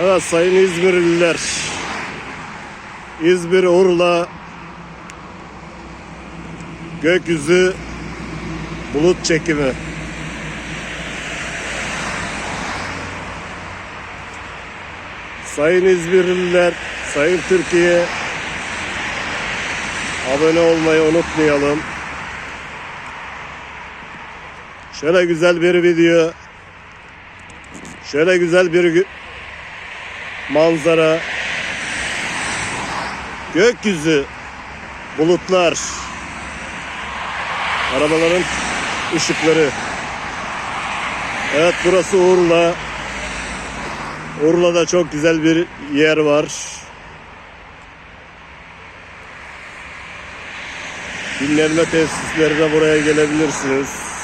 Evet sayın İzmirliler. İzmir Urla gökyüzü bulut çekimi. Sayın İzmirliler, sayın Türkiye abone olmayı unutmayalım. Şöyle güzel bir video. Şöyle güzel bir manzara. Gökyüzü, bulutlar. Arabaların ışıkları. Evet burası Urla. Urla'da çok güzel bir yer var. Dinlenme tesislerine buraya gelebilirsiniz.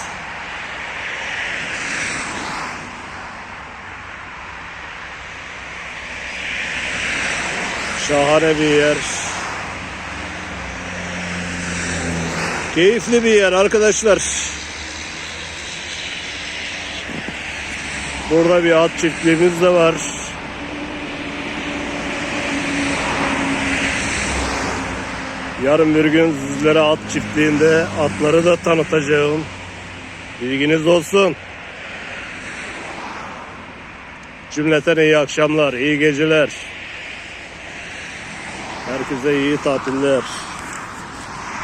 Şahane bir yer. Keyifli bir yer arkadaşlar. Burada bir at çiftliğimiz de var. Yarın bir gün sizlere at çiftliğinde atları da tanıtacağım. Bilginiz olsun. Cümleten iyi akşamlar, iyi geceler. Herkese iyi tatiller.